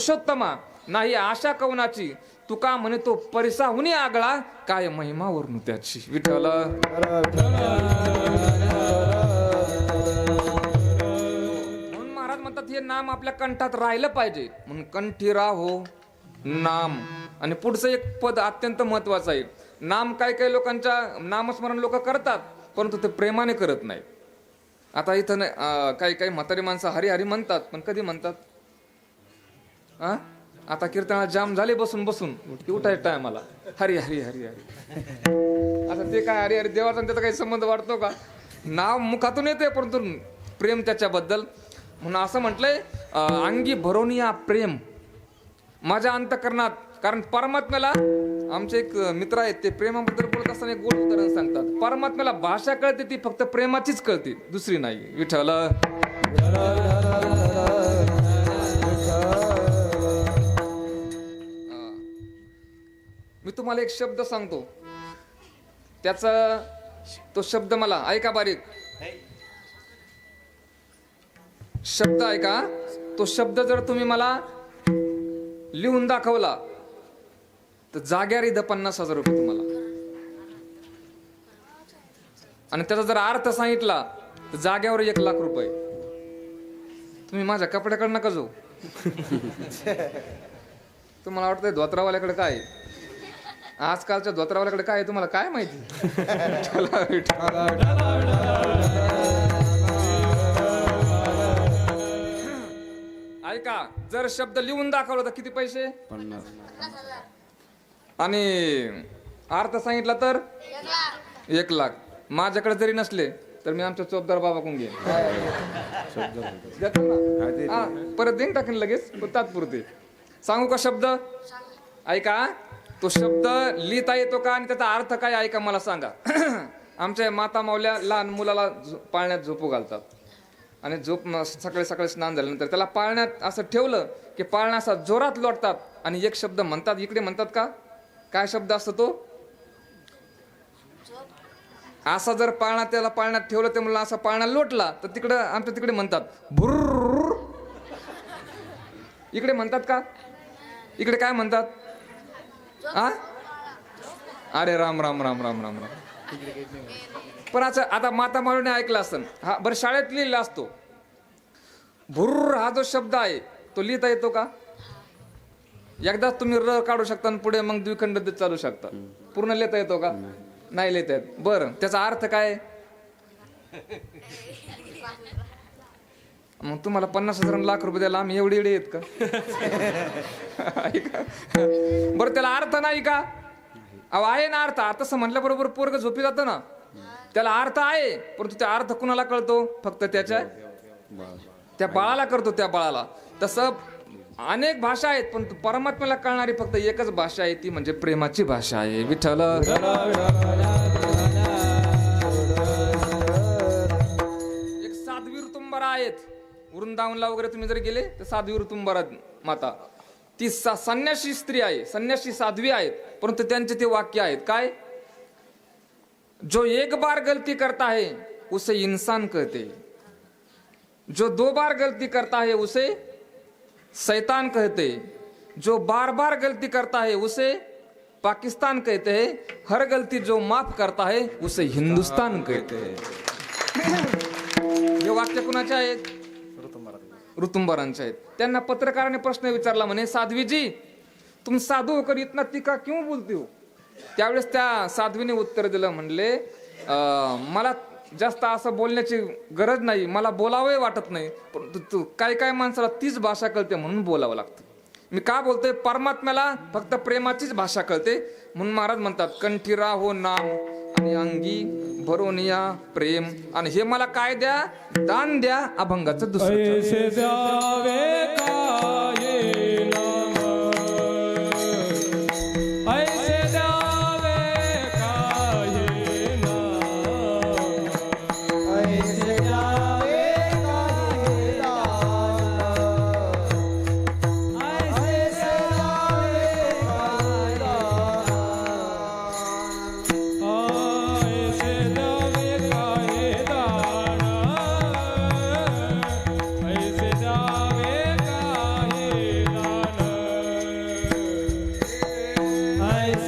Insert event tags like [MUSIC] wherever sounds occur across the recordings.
पुरुषोत्तमा नाही आशा कवनाची. तुका म्हणे तो परिसाहुनी आगळा काय महिमा वरून त्याची. विठ्ठल. म्हणून महाराज म्हणतात हे नाम आपल्या कंठात राहिलं पाहिजे. म्हणून कंठी राहो नाम. आणि पुढचं एक पद अत्यंत महत्वाचं आहे. नाम काही काही लोकांच्या नामस्मरण लोक करतात परंतु ते प्रेमाने करत नाही आता इथं नाही, अं, काही काही म्हातारी माणसं हरी हरी म्हणतात पण कधी म्हणतात? हा? आता कीर्तनाला जाम झाले बसून बसून. की उठायचं टायमाला हरी हरी हरी हरी. आता ते काय हरी हरी देवाचा त्याचा काही संबंध वाढतो का? नाव मुखातून येते परंतु प्रेम त्याच्याबद्दल. म्हणून असं म्हटलंय अंगी भरोनिया प्रेम. माझ्या अंतकरणात कारण परमात्म्याला आमचे एक मित्र आहेत ते प्रेमाबद्दल बोलत असताना एक गोड उदाहरण सांगतात. परमात्म्याला भाषा कळते ती फक्त प्रेमाचीच कळते दुसरी नाही. विठ्ठल. मी तुम्हाला एक शब्द सांगतो. त्याचा तो शब्द मला ऐका बारीक. शब्द ऐका. तो शब्द जर तुम्ही मला लिहून दाखवला तर जाग्यावर इथं पन्नास हजार रुपये तुम्हाला. आणि त्याचा जर अर्थ सांगितला तर जाग्यावर एक लाख रुपये. तुम्ही माझ्या कपड्याकडे नका जाऊ. [LAUGHS] तुम्हाला वाटतंय धोत्रावाल्याकडे काय आहे? आजकालच्या धोत्रावाल्याकडे काय आहे तुम्हाला? काय माहिती. ऐका जर शब्द लिहून दाखवला तर किती पैसे? आणि अर्थ सांगितला तर? एक लाख. माझ्याकडे जरी नसले तर मी आमच्या चोपदार बाबाकडून घेईन. देतो ना? हा, परत देईन टाकेन लगेच पण तात्पुरते. सांगू का शब्द? ऐका तो शब्द लिहिता येतो का आणि त्याचा अर्थ काय आहे का मला सांगा. [CLEARS THROAT] आमच्या माता मावल्या लहान मुलाला पाळण्यात झोपू घालतात. आणि झोप सकाळी सकाळी स्नान झाल्यानंतर त्याला पाळण्यात असं ठेवलं की पाळणा असा जोरात लोटतात. आणि एक शब्द म्हणतात इकडे म्हणतात का? काय शब्द असतो तो? असा जर पाळणा त्याला पाळण्यात ठेवलं ते मुलं असा पाळणा लोटला तर तिकडं आमच्या तिकडे म्हणतात भुर्र इकडे म्हणतात का इकडे काय म्हणतात आ अरे राम राम राम राम राम राम. पण असं आता माता मारुने ऐकलं असतं. हा बरं शाळेत लिहिला असतो. भुर्र हा जो शब्द आहे तो लिहिता येतो का? एकदाच तुम्ही र काढू शकता आणि पुढे मग द्विखंड चालू शकता. पूर्ण लिहिता येतो का? नाही लिहिता येत. बरं त्याचा अर्थ काय? [LAUGHS] मग तुम्हाला पन्नास हजार आणि लाख रुपये द्यायला आम्ही एवढे एवढे आहेत का? ऐका. बरं त्याला अर्थ नाही का? अहो आहे ना अर्थ. तसं म्हटल्याबरोबर पोरग झोपी जातं ना. त्याला अर्थ आहे परंतु त्या अर्थ कुणाला कळतो? फक्त त्याच्या त्या बाळाला करतो त्या बाळाला. तसं अनेक भाषा आहेत पण परमात्म्याला कळणारी फक्त एकच भाषा आहे ती म्हणजे प्रेमाची भाषा आहे. विठ्ठल. वृंदावनला वगैरे तुम्ही जर गेले तर साध्वी ऋतुंबरा माता. ती सा- संन्यासी स्त्री आहे संन्यासी साध्वी आहेत परंतु त्यांचे ते वाक्य आहेत काय? जो एक बार गलती करता है उसे इंसान कहते. जो दो बार गलती करता है उसे शैतान कहते. जो बार बार गलती करता है उसे पाकिस्तान कहते. हैं हर गलती जो माफ करता है उसे हिंदुस्तान कहते. हैं [LAUGHS] हे वाक्य कुणाचे आहेत? ऋतुंबरांचे आहेत. त्यांना पत्रकाराने प्रश्न विचारला म्हणे साध्वीजी तुम साधू होकर इतना तिका क्यों बोलते हो? त्यावेळेस त्या साध्वीने उत्तर दिलं म्हणले मला जास्त असं बोलण्याची गरज नाही मला बोलावंही वाटत नाही परंतु तू काही माणसाला तीच भाषा कळते म्हणून बोलावं लागतं. मी का बोलतोय? परमात्म्याला फक्त प्रेमाचीच भाषा कळते. म्हणून महाराज म्हणतात कंठीरा हो नाम आणि अंगी भरोनिया प्रेम आणि हे मला काय द्या दान द्या अभंगाचं दुसरं. ऐसे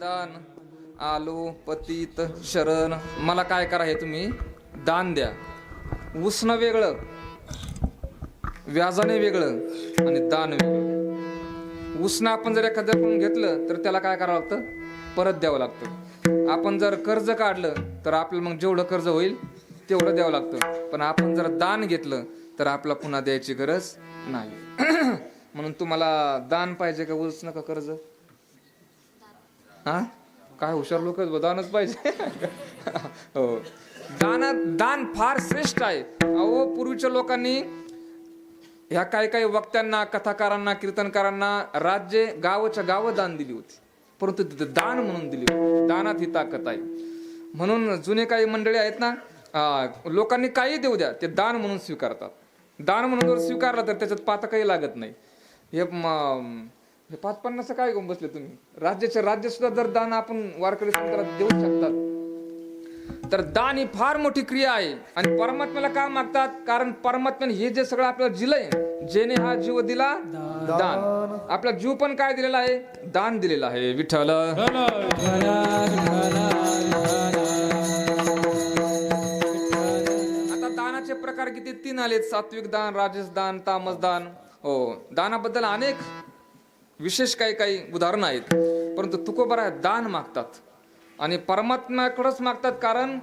दान. आलो पतित शरण. मला काय करा हे तुम्ही? दान द्या. उष्ण वेगळं व्याजाने वेगळं आणि दान वेगळं. उष्ण आपण जर एखाद्याकडून घेतलं तर त्याला काय करावं लागतं? परत द्यावं लागतं. आपण जर कर्ज काढलं तर आपल्याला मग जेवढं कर्ज होईल तेवढं द्यावं लागतं. पण आपण जर दान घेतलं तर आपला पुन्हा द्यायची गरज नाही. [CLEARS THROAT] म्हणून तुम्हाला दान पाहिजे का उष्ण का कर्ज? हा? काय हुशार लोक दानच पाहिजे. हो. दान फार श्रेष्ठ आहे. अहो पूर्वीच्या लोकांनी ह्या काही काही वक्त्यांना कथाकारांना कीर्तनकारांना राज्य गावाच्या गावं दान दिली होती. परंतु तिथे दान म्हणून दिली होती. दानात ही ताकद आहे. म्हणून जुने काही मंडळी आहेत ना लोकांनी काही देऊ द्या ते दान म्हणून स्वीकारतात. दान म्हणून जर स्वीकारलं तर त्याच्यात पाता काही लागत नाही. हे हे पाच पन्नास काय घेऊन बसले तुम्ही? राज्याचे राज्य सुद्धा जर दान आपण वारकरी संतांना देऊ शकतात. तर दान ही फार मोठी क्रिया आहे. आणि परमात्म्याला का मागतात? कारण परमात्म्याने हे जे सगळं आपल्याला दिलंय जेने हा जीव दिला दान. आपला जीव पण काय दिलेला आहे? दान दिलेला आहे. विठ्ठल. आता दानाचे प्रकार किती? तीन आलेत. सात्विक दान राजस दान तामस दान. हो दानाबद्दल अनेक विशेष काही काही उदाहरणं आहेत. परंतु तुकोबरा दान मागतात. आणि परमात्म्याकडेच मागतात कारण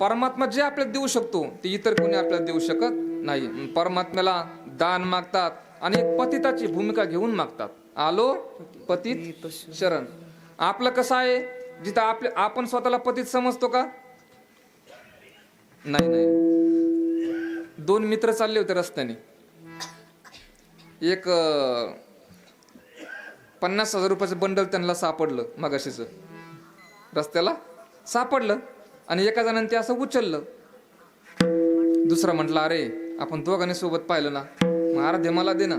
परमात्मा जे आपल्याला देऊ शकतो ते इतर कोणी आपल्याला देऊ शकत नाही. परमात्म्याला दान मागतात आणि पतिताची भूमिका घेऊन मागतात. आलो पतित शरण. आपलं कसं आहे? जिथं आपले आपण स्वतःला पतित समजतो का? नाही नाही. दोन मित्र चालले होते रस्त्याने. एक पन्नास हजार रुपयाचं बंडल त्यांना सापडलं मगाशीच. रस्त्याला सापडलं आणि एका जणांनी ते असं उचललं. दुसरा म्हटलं अरे आपण दोघांनी सोबत पाहिलं ना मग अर्धे मला दे ना.